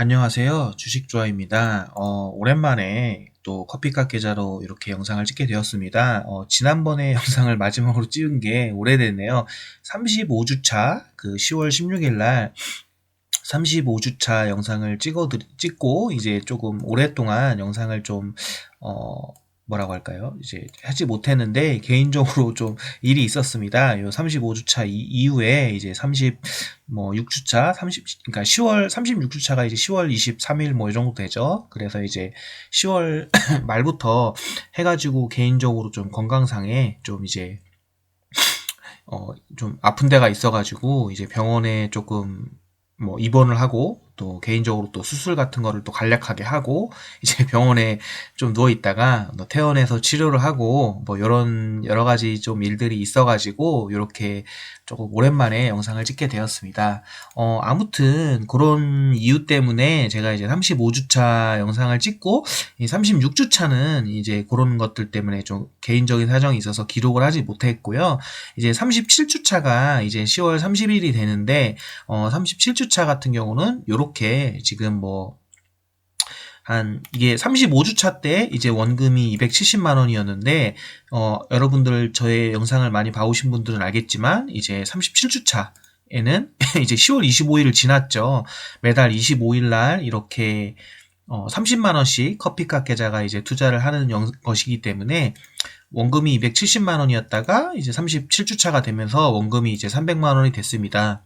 안녕하세요. 주식조아입니다. 어, 오랜만에 또 커피값 계좌로 이렇게 영상을 찍게 되었습니다. 어, 지난번에 영상을 마지막으로 찍은 게 오래됐네요. 35주차 그 10월 16일 날 35주차 영상을 찍어 찍고 이제 조금 오랫동안 영상을 좀 어, 뭐라고 할까요? 이제 하지 못했는데 개인적으로 좀 일이 있었습니다. 요 35주차 이 후에 이제 30 뭐 6주차 30 그러니까 10월 36주차가 이제 10월 23일 뭐 이 정도 되죠. 그래서 이제 10월 말부터 해 가지고 개인적으로 좀 건강상에 좀 이제 어 좀 아픈 데가 있어 가지고 이제 병원에 조금 뭐 입원을 하고 또 개인적으로 또 수술 같은 거를 또 간략하게 하고 이제 병원에 좀 누워 있다가 퇴원해서 치료를 하고 뭐 이런 여러 가지 좀 일들이 있어가지고 이렇게 조금 오랜만에 영상을 찍게 되었습니다. 어 아무튼 그런 이유 때문에 제가 이제 35주차 영상을 찍고 이 36주차는 이제 그런 것들 때문에 좀 개인적인 사정이 있어서 기록을 하지 못했고요. 이제 37주차가 이제 10월 30일이 되는데 어 37주차 같은 경우는 요렇게 이렇게 지금 뭐, 한, 이게 35주차 때 이제 원금이 270만 원이었는데, 어, 여러분들 저의 영상을 많이 봐오신 분들은 알겠지만, 이제 37주차, 에는 이제 10월 25일을 지났죠. 매달 25일 날 이렇게 어 30만 원씩 커피값 계좌가 이제 투자를 하는 것이기 때문에 원금이 270만 원이었다가 이제 37주차가 되면서 원금이 이제 300만 원이 됐습니다.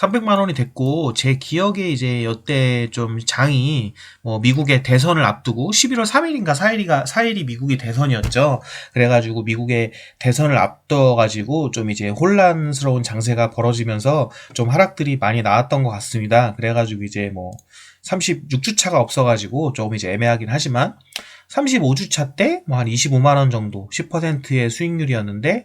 300만 원이 됐고 제 기억에 이제 이때 좀 장이 뭐 미국의 대선을 앞두고 11월 3일인가 4일이가 4일이 미국의 대선이었죠. 그래가지고 미국의 대선을 앞둬 가지고 좀 이제 혼란스러운 장세가 벌어지면서 좀 하락들이 많이 나왔던 것 같습니다. 그래가지고 이제 뭐 36주차가 없어가지고 조금 이제 애매하긴 하지만 35주차 때 뭐 한 25만 원 정도 10%의 수익률이었는데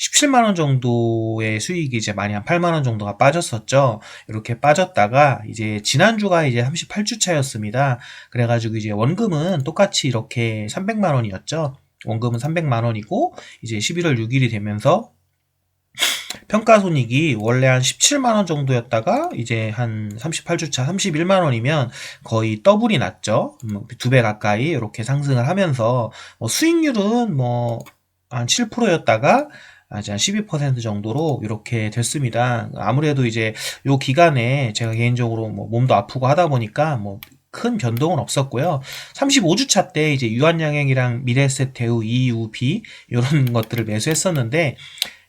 17만 원 정도의 수익이 이제 많이 한 8만 원 정도가 빠졌었죠. 이렇게 빠졌다가 이제 지난주가 이제 38주 차였습니다. 그래가지고 이제 원금은 똑같이 이렇게 300만 원이었죠. 원금은 300만 원이고 이제 11월 6일이 되면서 평가손익이 원래 한 17만 원 정도였다가 이제 한 38주차 31만 원이면 거의 더블이 났죠. 음, 두배 가까이 이렇게 상승을 하면서 뭐 수익률은 뭐 한 7%였다가 이제 한 12% 정도로 이렇게 됐습니다. 아무래도 이제 요 기간에 제가 개인적으로 뭐 몸도 아프고 하다 보니까 뭐 큰 변동은 없었고요. 35주차 때 이제 유한양행이랑 미래에셋 대우 EUB 이런 것들을 매수했었는데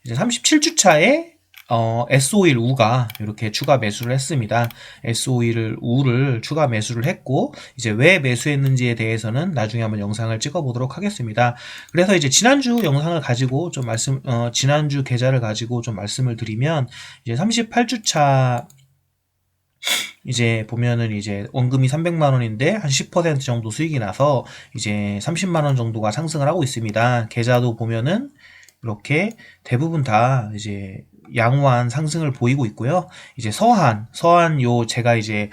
이제 37주차에 어, S51 우가 이렇게 추가 매수를 했습니다. S51을 우를 추가 매수를 했고 이제 왜 매수했는지에 대해서는 나중에 한번 영상을 찍어 보도록 하겠습니다. 그래서 이제 지난주 영상을 가지고 좀 말씀 어, 지난주 계좌를 가지고 좀 말씀을 드리면 이제 38주차 이제 보면은 이제 원금이 300만 원인데 한 10% 정도 수익이 나서 이제 30만 원 정도가 상승을 하고 있습니다. 계좌도 보면은 이렇게 대부분 다 이제 양호한 상승을 보이고 있고요. 이제 서한, 서한 요 제가 이제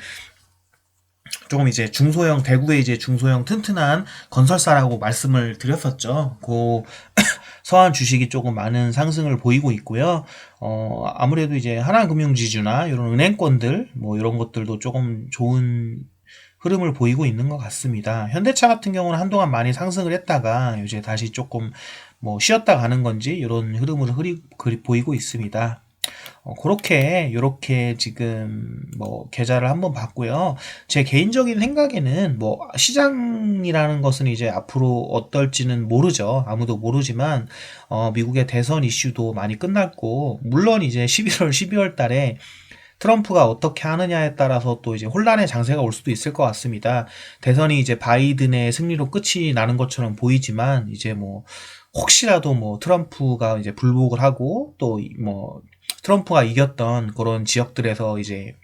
조금 이제 중소형 대구의 이제 중소형 튼튼한 건설사라고 말씀을 드렸었죠. 그 서한 주식이 조금 많은 상승을 보이고 있고요. 어 아무래도 이제 하나금융지주나 이런 은행권들 뭐 이런 것들도 조금 좋은 흐름을 보이고 있는 것 같습니다. 현대차 같은 경우는 한동안 많이 상승을 했다가 이제 다시 조금 뭐 쉬었다 가는 건지 이런 흐름을 흐리, 보이고 있습니다. 어, 그렇게 이렇게 지금 뭐 계좌를 한번 봤고요. 제 개인적인 생각에는 뭐 시장이라는 것은 이제 앞으로 어떨지는 모르죠. 아무도 모르지만 어, 미국의 대선 이슈도 많이 끝났고 물론 이제 11월 12월 달에 트럼프가 어떻게 하느냐에 따라서 또 이제 혼란의 장세가 올 수도 있을 것 같습니다. 대선이 이제 바이든의 승리로 끝이 나는 것처럼 보이지만 이제 뭐 혹시라도 뭐 트럼프가 이제 불복을 하고 또 뭐 트럼프가 이겼던 그런 지역들에서 이제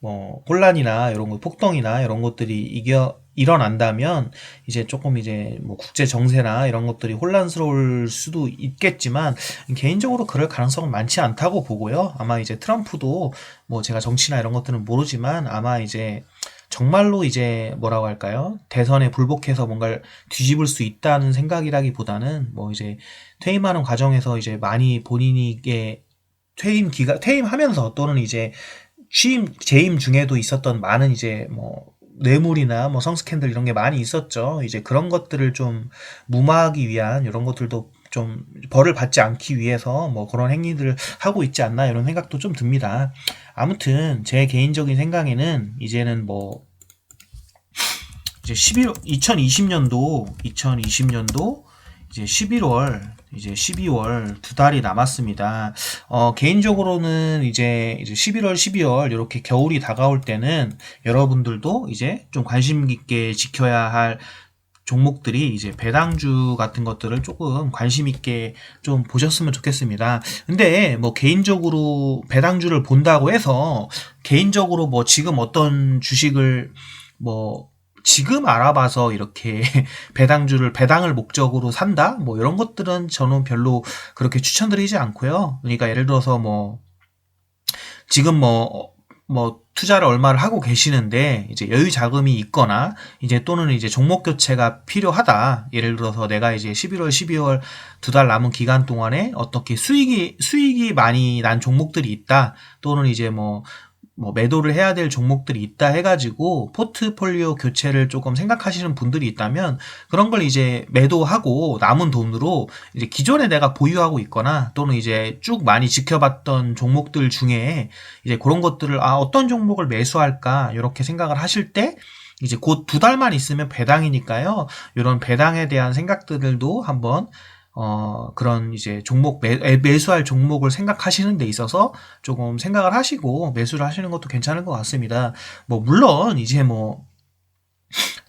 뭐 혼란이나 이런 거 폭동이나 이런 것들이 이겨 일어난다면 이제 조금 이제 뭐 국제 정세나 이런 것들이 혼란스러울 수도 있겠지만 개인적으로 그럴 가능성은 많지 않다고 보고요. 아마 이제 트럼프도 뭐 제가 정치나 이런 것들은 모르지만 아마 이제 정말로 이제 뭐라고 할까요? 대선에 불복해서 뭔가를 뒤집을 수 있다는 생각이라기보다는 뭐 이제 퇴임하는 과정에서 이제 많이 본인에게 퇴임 기가 퇴임하면서 또는 이제 취임 재임 중에도 있었던 많은 이제 뭐 뇌물이나 뭐 성스캔들 이런 게 많이 있었죠. 이제 그런 것들을 좀 무마하기 위한 이런 것들도 좀 벌을 받지 않기 위해서 뭐 그런 행위들을 하고 있지 않나 이런 생각도 좀 듭니다. 아무튼 제 개인적인 생각에는 이제는 뭐 이제 11 2020년도 2020년도 이제 11월 이제 12월 두 달이 남았습니다. 어, 개인적으로는 이제 이제 11월, 12월 이렇게 겨울이 다가올 때는 여러분들도 이제 좀 관심 있게 지켜야 할 종목들이 이제 배당주 같은 것들을 조금 관심 있게 좀 보셨으면 좋겠습니다. 근데 뭐 개인적으로 배당주를 본다고 해서 개인적으로 뭐 지금 어떤 주식을 뭐 지금 알아봐서 이렇게 배당주를 배당을 목적으로 산다 뭐 이런 것들은 저는 별로 그렇게 추천드리지 않고요. 그러니까 예를 들어서 뭐 지금 뭐뭐 투자를 얼마를 하고 계시는데 이제 여유 자금이 있거나 이제 또는 이제 종목 교체가 필요하다. 예를 들어서 내가 이제 11월, 12월 두 달 남은 기간 동안에 어떻게 수익이 수익이 많이 난 종목들이 있다. 또는 이제 뭐 뭐 매도를 해야 될 종목들이 있다 해가지고 포트폴리오 교체를 조금 생각하시는 분들이 있다면 그런 걸 이제 매도하고 남은 돈으로 이제 기존에 내가 보유하고 있거나 또는 이제 쭉 많이 지켜봤던 종목들 중에 이제 그런 것들을 아 어떤 종목을 매수할까 이렇게 생각을 하실 때 이제 곧 두 달만 있으면 배당이니까요. 이런 배당에 대한 생각들도 한번 어, 그런 이제 종목, 매, 매수할 종목을 생각하시는 데 있어서 조금 생각을 하시고 매수를 하시는 것도 괜찮은 것 같습니다. 뭐, 물론 이제 뭐,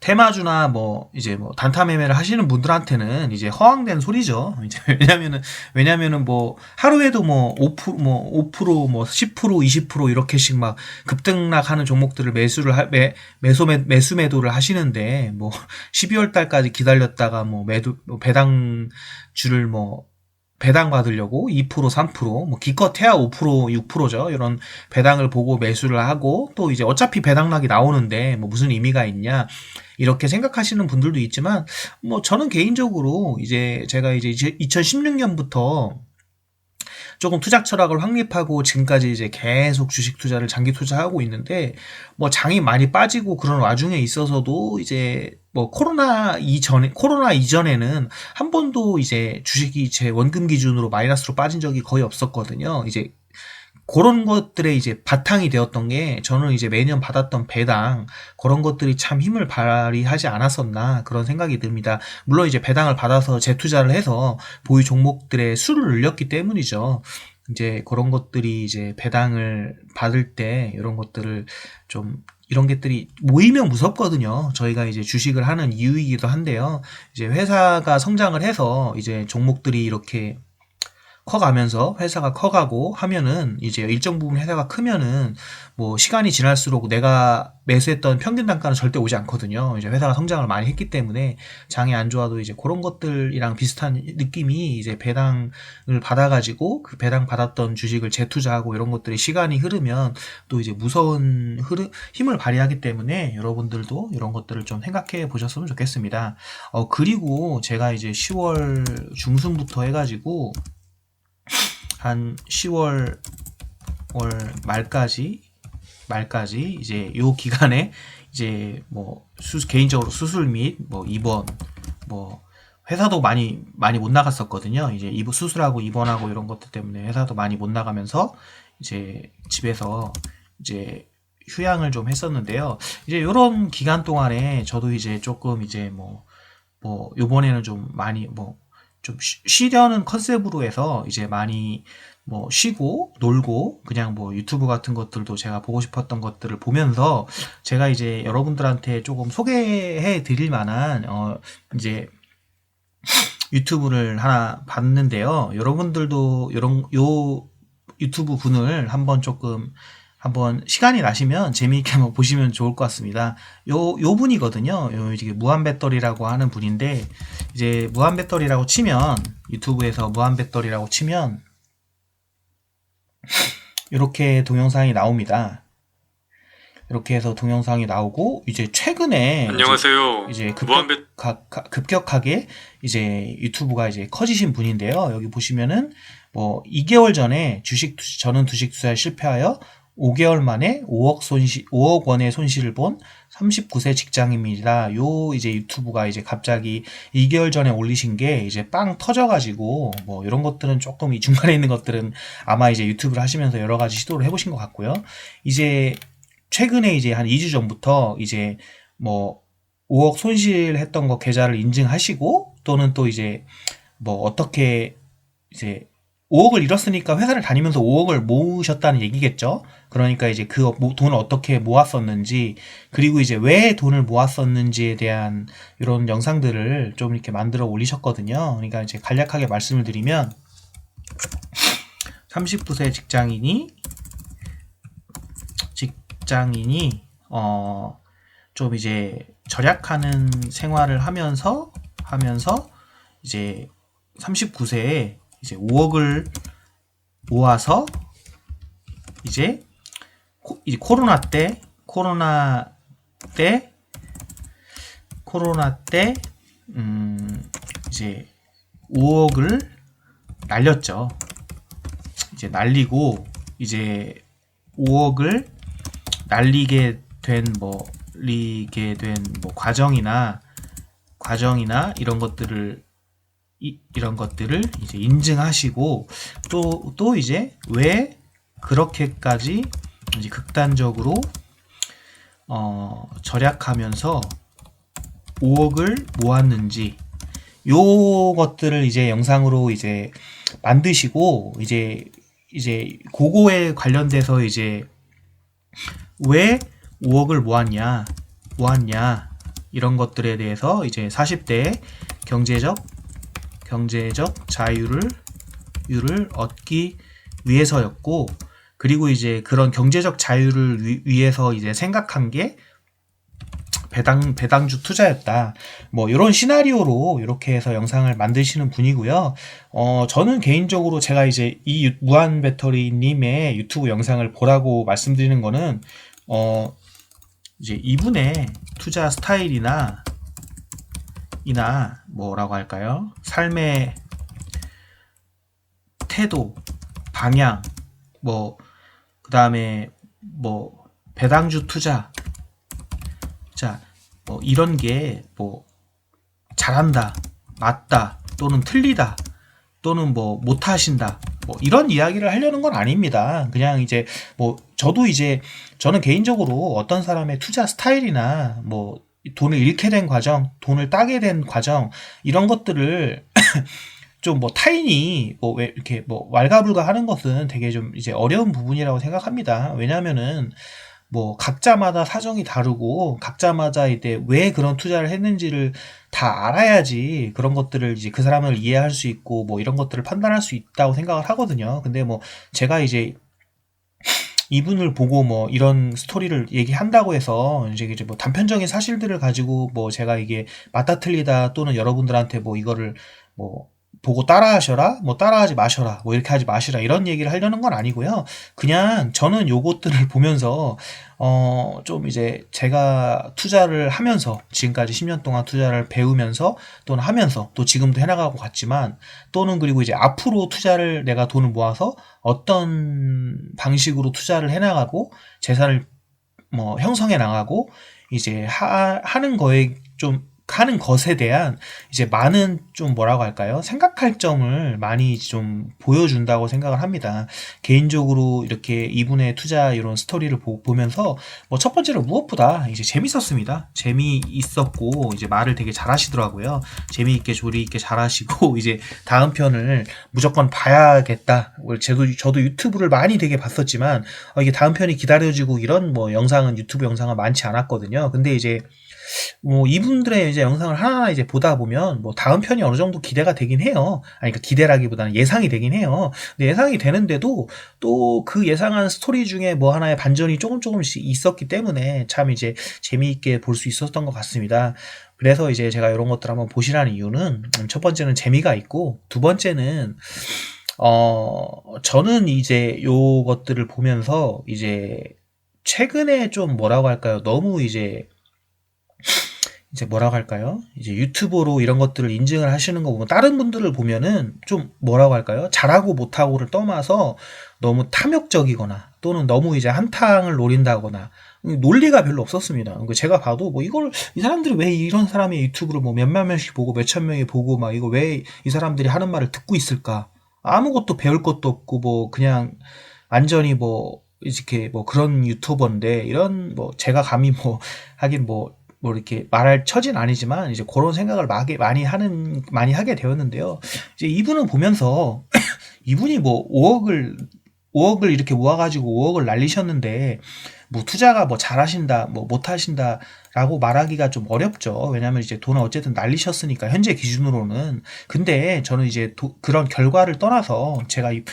테마주나 뭐 이제 뭐 단타 매매를 하시는 분들한테는 이제 허황된 소리죠. 이제 왜냐면은 왜냐면은 뭐 하루에도 뭐 5%뭐 5%뭐 10% 20% 이렇게씩 막 급등락하는 종목들을 매수를 하, 매 매수 매, 매수 매도를 하시는데 뭐 12월 달까지 기다렸다가 뭐 매도 뭐 배당주를 뭐 배당 받으려고 2% 3%뭐 기껏해야 5% 6%죠. 이런 배당을 보고 매수를 하고 또 이제 어차피 배당락이 나오는데 뭐 무슨 의미가 있냐 이렇게 생각하시는 분들도 있지만 뭐 저는 개인적으로 이제 제가 이제 2016년부터 조금 투자 철학을 확립하고 지금까지 이제 계속 주식 투자를 장기 투자하고 있는데 뭐 장이 많이 빠지고 그런 와중에 있어서도 이제 뭐 코로나 이전에 코로나 이전에는 한 번도 이제 주식이 제 원금 기준으로 마이너스로 빠진 적이 거의 없었거든요. 이제 그런 것들의 이제 바탕이 되었던 게 저는 이제 매년 받았던 배당 그런 것들이 참 힘을 발휘하지 않았었나 그런 생각이 듭니다. 물론 이제 배당을 받아서 재투자를 해서 보유 종목들의 수를 늘렸기 때문이죠. 이제 그런 것들이 이제 배당을 받을 때 이런 것들을 좀 이런 것들이 모이면 무섭거든요. 저희가 이제 주식을 하는 이유이기도 한데요. 이제 회사가 성장을 해서 이제 종목들이 이렇게 커가면서 회사가 커가고 하면은 이제 일정 부분 회사가 크면은 뭐 시간이 지날수록 내가 매수했던 평균 단가는 절대 오지 않거든요. 이제 회사가 성장을 많이 했기 때문에 장이 안 좋아도 이제 그런 것들이랑 비슷한 느낌이 이제 배당을 받아가지고 그 배당 받았던 주식을 재투자하고 이런 것들이 시간이 흐르면 또 이제 무서운 흐르, 힘을 발휘하기 때문에 여러분들도 이런 것들을 좀 생각해 보셨으면 좋겠습니다. 어, 그리고 제가 이제 10월 중순부터 해가지고 한 10월 월 말까지 말까지 이제 요 기간에 이제 뭐 수, 개인적으로 수술 및 뭐 입원 뭐 회사도 많이 많이 못 나갔었거든요. 이제 입 수술하고 입원하고 이런 것들 때문에 회사도 많이 못 나가면서 이제 집에서 이제 휴양을 좀 했었는데요. 이제 요런 기간 동안에 저도 이제 조금 이제 뭐, 뭐, 요번에는 좀 많이 뭐, 좀 쉬려는 컨셉으로 해서 이제 많이 뭐 쉬고 놀고 그냥 뭐 유튜브 같은 것들도 제가 보고 싶었던 것들을 보면서 제가 이제 여러분들한테 조금 소개해 드릴 만한 어 이제 유튜브를 하나 봤는데요. 여러분들도 이런 요 유튜브 분을 한번 조금 한번 시간이 나시면 재미있게 한번 보시면 좋을 것 같습니다. 요, 요 분이거든요. 요 이제 무한 배터리라고 하는 분인데, 이제 무한 배터리라고 치면, 유튜브에서 무한 배터리라고 치면, 이렇게 동영상이 나옵니다. 이렇게 해서 동영상이 나오고, 이제 최근에. 안녕하세요. 이제 급격, 무한배 가- 가- 급격 하게 이제 유튜브가 이제 커지신 분인데요. 여기 보시면은 뭐 2개월 전에 주식 투- 저는 주식 투자에 실패하여 5개월 만에 5억 손실, 5억 원의 손실을 본 39세 직장인입니다. 요 이제 유튜브가 이제 갑자기 2개월 전에 올리신 게 이제 빵 터져가지고 뭐 이런 것들은 조금 이 중간에 있는 것들은 아마 이제 유튜브를 하시면서 여러 가지 시도를 해보신 것 같고요. 이제 최근에 이제 한 2주 전부터 이제 뭐 5억 손실했던 거 계좌를 인증하시고 또는 또 이제 뭐 어떻게 이제 5억을 잃었으니까 회사를 다니면서 5억을 모으셨다는 얘기겠죠. 그러니까 이제 그 돈을 어떻게 모았었는지, 그리고 이제 왜 돈을 모았었는지에 대한 이런 영상들을 좀 이렇게 만들어 올리셨거든요. 그러니까 이제 간략하게 말씀을 드리면, 39세 직장인이, 직장인이, 어, 좀 이제 절약하는 생활을 하면서, 하면서, 이제 39세에 이제 5억을 모아서 이제 코, 이제 코로나 때 코로나 때 코로나 때 음, 이제 5억을 날렸죠. 이제 날리고 이제 5억을 날리게 된뭐 리게 된 뭐 과정이나 과정이나 이런 것들을 이, 이런 것들을 이제 인증하시고 또, 또 이제 왜 그렇게까지 이제 극단적으로 어, 절약하면서 5억을 모았는지 요 것들을 이제 영상으로 이제 만드시고 이제 이제 그거에 관련돼서 이제 왜 5억을 모았냐 모았냐 이런 것들에 대해서 이제 40대 경제적 경제적 자유를 유를 얻기 위해서였고 그리고 이제 그런 경제적 자유를 위, 위해서 이제 생각한 게 배당 배당주 투자였다. 뭐 이런 시나리오로 이렇게 해서 영상을 만드시는 분이고요. 어 저는 개인적으로 제가 이제 이 무한 배터리 님의 유튜브 영상을 보라고 말씀드리는 거는 어 이제 이분의 투자 스타일이나 이나 뭐라고 할까요? 삶의 태도, 방향, 뭐 그 다음에 뭐 배당주 투자 자, 뭐 이런 게 뭐 잘한다, 맞다, 또는 틀리다, 또는 뭐 못하신다, 뭐 이런 이야기를 하려는 건 아닙니다. 그냥 이제 뭐 저도 이제 저는 개인적으로 어떤 사람의 투자 스타일이나 뭐 돈을 잃게 된 과정, 돈을 따게 된 과정 이런 것들을 좀 뭐 타인이 뭐왜 이렇게 뭐 왈가불가 하는 것은 되게 좀 이제 어려운 부분이라고 생각합니다. 왜냐하면은 뭐 각자마다 사정이 다르고 각자마다 이제 왜 그런 투자를 했는지를 다 알아야지 그런 것들을 이제 그 사람을 이해할 수 있고 뭐 이런 것들을 판단할 수 있다고 생각을 하거든요. 근데 뭐 제가 이제 이분을 보고 뭐 이런 스토리를 얘기한다고 해서 이제 이제 뭐 단편적인 사실들을 가지고 뭐 제가 이게 맞다 틀리다 또는 여러분들한테 뭐 이거를 뭐 보고 따라하셔라, 뭐 따라하지 마셔라, 뭐 이렇게 하지 마시라 이런 얘기를 하려는 건 아니고요. 그냥 저는 요것들을 보면서 어 좀 이제 제가 투자를 하면서 지금까지 10년 동안 투자를 배우면서 또는 하면서 또 지금도 해나가고 갔지만 또는 그리고 이제 앞으로 투자를 내가 돈을 모아서 어떤 방식으로 투자를 해나가고 재산을 뭐 형성해 나가고 이제 하, 하는 거에 좀 하는 것에 대한 이제 많은 좀 뭐라고 할까요? 생각할 점을 많이 좀 보여준다고 생각을 합니다. 개인적으로 이렇게 이분의 투자 이런 스토리를 보, 면서 뭐 첫 번째로 무엇보다 이제 재밌었습니다. 재미있었고 이제 말을 되게 잘하시더라고요. 재미있게 조리있게 잘하시고 이제 다음 편을 무조건 봐야겠다. 저도 저도 유튜브를 많이 되게 봤었지만 어, 이게 다음 편이 기다려지고 이런 뭐 영상은 유튜브 영상은 많지 않았거든요. 근데 이제 뭐 이분들의 이제 영상을 하나 이제 보다 보면 뭐 다음 편이 어느 정도 기대가 되긴 해요. 아니 그러니까 기대라기보다는 예상이 되긴 해요. 근데 예상이 되는데도 또 그 예상한 스토리 중에 뭐 하나의 반전이 조금 조금씩 있었기 때문에 참 이제 재미있게 볼 수 있었던 것 같습니다. 그래서 이제 제가 이런 것들 한번 보시라는 이유는 음, 첫 번째는 재미가 있고 두 번째는 어 저는 이제 요것들을 보면서 이제 최근에 좀 뭐라고 할까요? 너무 이제 이제 뭐라고 할까요? 이제 유튜버로 이런 것들을 인증을 하시는 거 보면 다른 분들을 보면은 좀 뭐라고 할까요? 잘하고 못하고를 떠나서 너무 탐욕적이거나 또는 너무 이제 한탕을 노린다거나 논리가 별로 없었습니다. 그러니까 제가 봐도 뭐 이걸 이 사람들이 왜 이런 사람의 유튜브를 뭐 몇몇 명씩 보고 몇천 명이 보고 막 이거 왜 이 사람들이 하는 말을 듣고 있을까? 아무것도 배울 것도 없고 뭐 그냥 완전히 뭐 이렇게 뭐 그런 유튜버인데 이런 뭐 제가 감히 뭐 하긴 뭐 뭐 이렇게 말할 처진 아니지만 이제 그런 생각을 많이 하는 많이 하게 되었는데요. 이제 이분은 보면서 이분이 뭐 5억을 5억을 이렇게 모아가지고 5억을 날리셨는데 뭐 투자가 뭐 잘하신다 뭐 못하신다라고 말하기가 좀 어렵죠. 왜냐하면 이제 돈을 어쨌든 날리셨으니까 현재 기준으로는 근데 저는 이제 도- 그런 결과를 떠나서 제가 이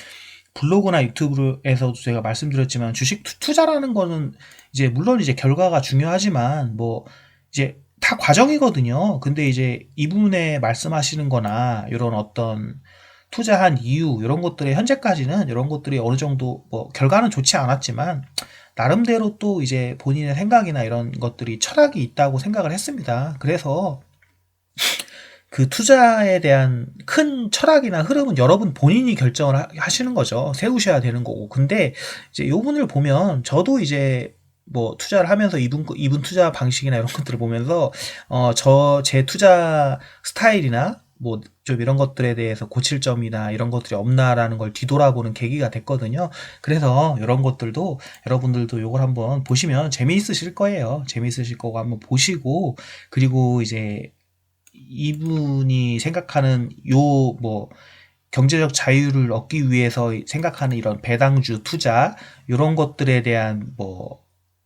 블로그나 유튜브에서도 제가 말씀드렸지만 주식 투- 투자라는 거는 이제 물론 이제 결과가 중요하지만 뭐 이제 다 과정이거든요. 근데 이제 이분의 말씀하시는 거나 이런 어떤 투자한 이유 이런 것들이 현재까지는 이런 것들이 어느 정도 뭐 결과는 좋지 않았지만 나름대로 또 이제 본인의 생각이나 이런 것들이 철학이 있다고 생각을 했습니다. 그래서 그 투자에 대한 큰 철학이나 흐름은 여러분 본인이 결정을 하- 하시는 거죠. 세우셔야 되는 거고. 근데 이제 요 분을 보면 저도 이제 뭐 투자를 하면서 이분 거- 이분 투자 방식이나 이런 것들을 보면서 어 저 제 투자 스타일이나 뭐 좀 이런 것들에 대해서 고칠 점이나 이런 것들이 없나라는 걸 뒤돌아보는 계기가 됐거든요. 그래서 이런 것들도 여러분들도 요걸 한번 보시면 재미있으실 거예요. 재미있으실 거고 한번 보시고 그리고 이제 이분이 생각하는 요뭐 경제적 자유를 얻기 위해서 생각하는 이런 배당주 투자 이런 것들에 대한 뭐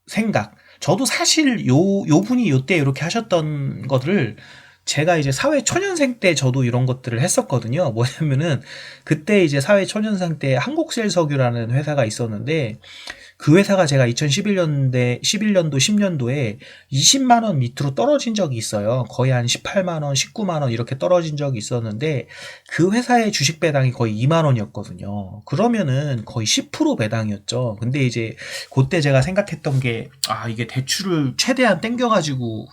생각 저도 사실 요 요 분이 요때 이렇게 하셨던 것을 제가 이제 사회 초년생 때 저도 이런 것들을 했었거든요. 뭐냐면은 그때 이제 사회 초년생 때 한국셀석유라는 회사가 있었는데 그 회사가 제가 2011년대 11년도 10년도에 20만 원 밑으로 떨어진 적이 있어요. 거의 한 18만 원, 19만 원 이렇게 떨어진 적이 있었는데 그 회사의 주식 배당이 거의 2만 원이었거든요. 그러면은 거의 10% 배당이었죠. 근데 이제 그때 제가 생각했던 게 아, 이게 대출을 최대한 땡겨 가지고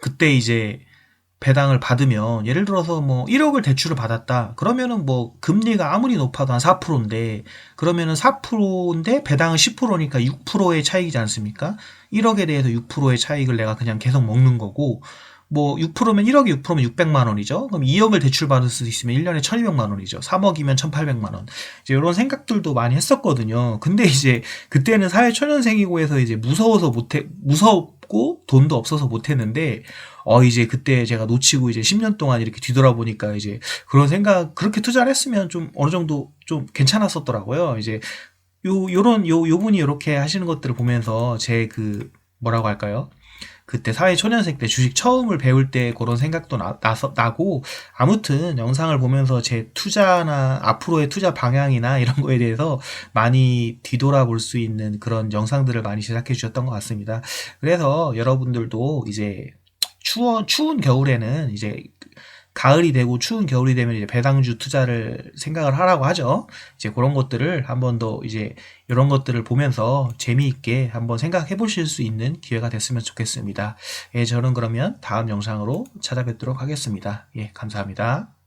그때 이제 배당을 받으면 예를 들어서 뭐 1억을 대출을 받았다. 그러면은 뭐 금리가 아무리 높아도 한 4%인데 그러면은 4%인데 배당은 10%니까 6%의 차익이지 않습니까? 1억에 대해서 6%의 차익을 내가 그냥 계속 먹는 거고 뭐 6%면 1억이 6%면 600만 원이죠. 그럼 2억을 대출 받을 수 있으면 1년에 1200만 원이죠. 3억이면 1800만 원. 이제 이런 생각들도 많이 했었거든요. 근데 이제 그때는 사회 초년생이고 해서 이제 무서워서 못해 무섭고 돈도 없어서 못했는데 어 이제 그때 제가 놓치고 이제 10년 동안 이렇게 뒤돌아보니까 이제 그런 생각 그렇게 투자를 했으면 좀 어느 정도 좀 괜찮았었더라고요. 이제 요 요런 요 요분이 이렇게 하시는 것들을 보면서 제 그 뭐라고 할까요? 그때 사회 초년생 때 주식 처음을 배울 때 그런 생각도 나, 나서, 나고 아무튼 영상을 보면서 제 투자나 앞으로의 투자 방향이나 이런 거에 대해서 많이 뒤돌아볼 수 있는 그런 영상들을 많이 제작해 주셨던 것 같습니다. 그래서 여러분들도 이제 추워, 추운 겨울에는 이제 가을이 되고 추운 겨울이 되면 이제 배당주 투자를 생각을 하라고 하죠. 이제 그런 것들을 한번 더 이제 이런 것들을 보면서 재미있게 한번 생각해 보실 수 있는 기회가 됐으면 좋겠습니다. 예, 저는 그러면 다음 영상으로 찾아뵙도록 하겠습니다. 예, 감사합니다.